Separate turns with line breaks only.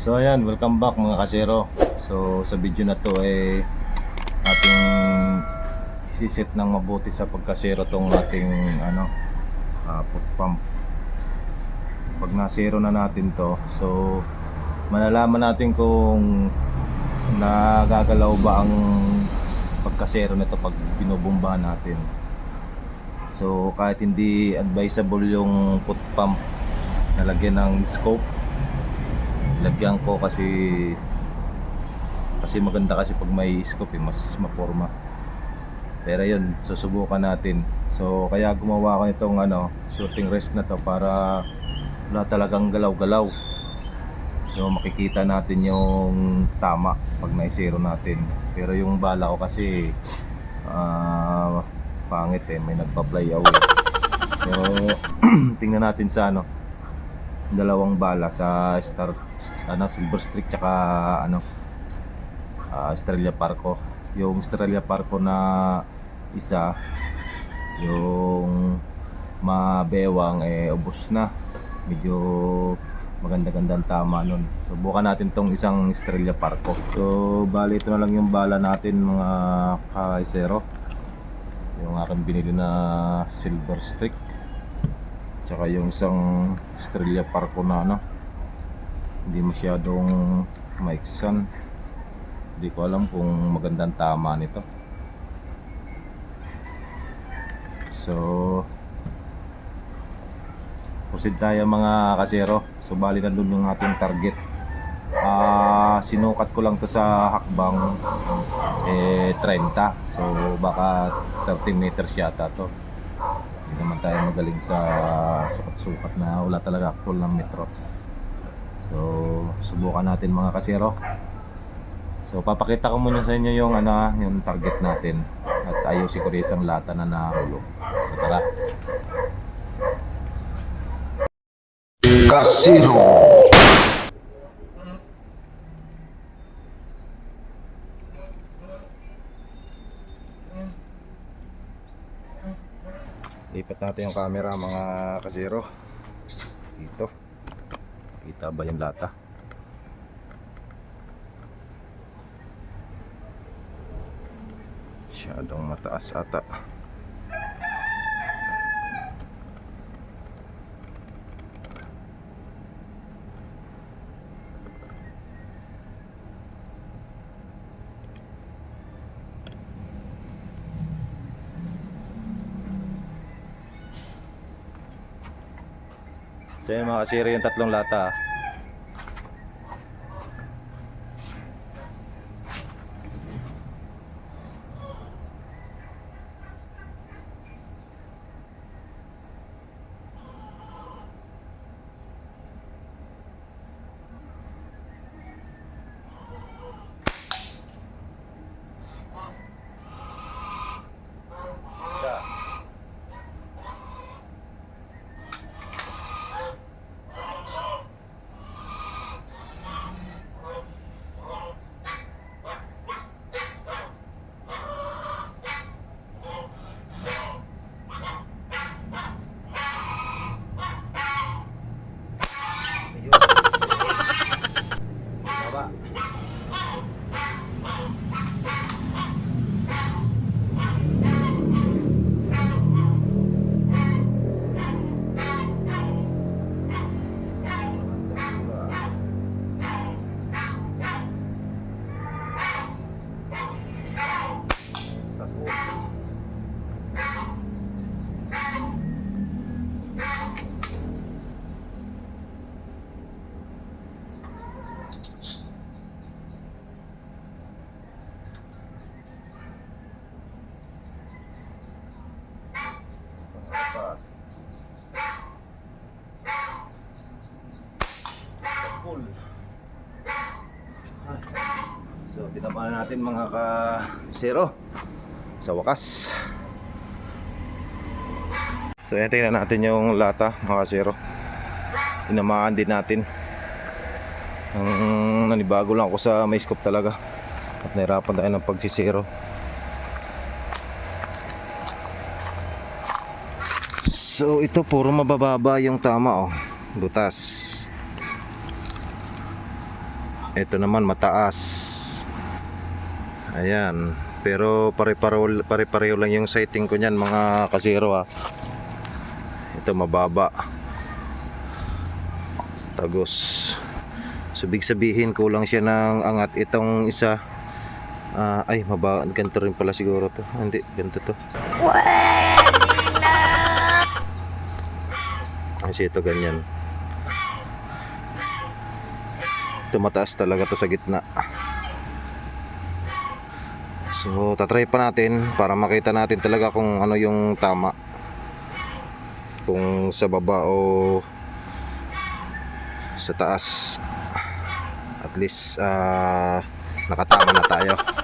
So ayan, welcome back mga kasero. So sa video na to ay ating isisit ng mabuti sa pagkasero tong ating ano ah, foot pump. Pag nasero na natin to, so malalaman natin kung nagagalaw ba ang pagkasero nito pag binubumba natin. So kahit hindi advisable yung foot pump nalagyan ng scope lagyan ko kasi kasi maganda kasi pag may scope eh, mas maporma. Pero yun susubukan natin. So kaya gumawa ko itong ano shooting rest na to para wala talagang galaw-galaw. So makikita natin yung tama pag naisero natin. Pero yung bala ko kasi ah, pangit eh may nagpa-fly away. Pero tingnan natin sa ano dalawang bala sa Star ano Silver Streak tsaka ano ah, Estrella Parco. Yung Estrella Parco na isa yung mabewang eh ubos na. Medyo maganda-gandang tama nun. Subukan natin tong isang Estrella Parco. So bali ito na lang yung bala natin mga kaisero. Yung aking binili na Silver Streak tsaka yung isang Estrella Parco na ano hindi masyadong maiksan. Hindi ko alam kung magandang tama nito. So proceed tayo mga kasero. So bali na dun yung ating target. Ah sinukat ko lang to sa hakbang eh 30 so baka 30 meters yata to hindi naman tayo magaling sa sukat-sukat na wala talaga actual ng metros. So, subukan natin mga kasero. So, papakita ko muna sa inyo yung ano, yung target natin at ko rin isang lata na nahulog. So, tara.
Casino.
Lipat natin yung camera mga kasero. Dito. Kita ba yung lata? Masyadong mataas ata. So yun mga kasero yung tatlong lata. Sapul. Ay. So, tinamaan natin mga ka-zero sa wakas. So, yan tingnan natin yung lata mga ka-zero. Tinamaan din natin. Ang nanibago lang ako sa may scope talaga. At nahirapan tayo ng pagsisero. So ito puro mabababa yung tama oh. Butas. ito naman mataas. Ayan. Pero pare-pareho pare-pareho lang yung sighting ko niyan mga kasiro ha ito mababa. Tagos. So big sabihin kulang siya ng angat. Itong isa ah, ay maba ganito rin pala siguro to. Hindi ganito to kasi ito ganyan. Ito mataas talaga to sa gitna. So tatry pa natin para makita natin talaga kung ano yung tama. Kung sa baba o sa taas. At least ah, nakatama na tayo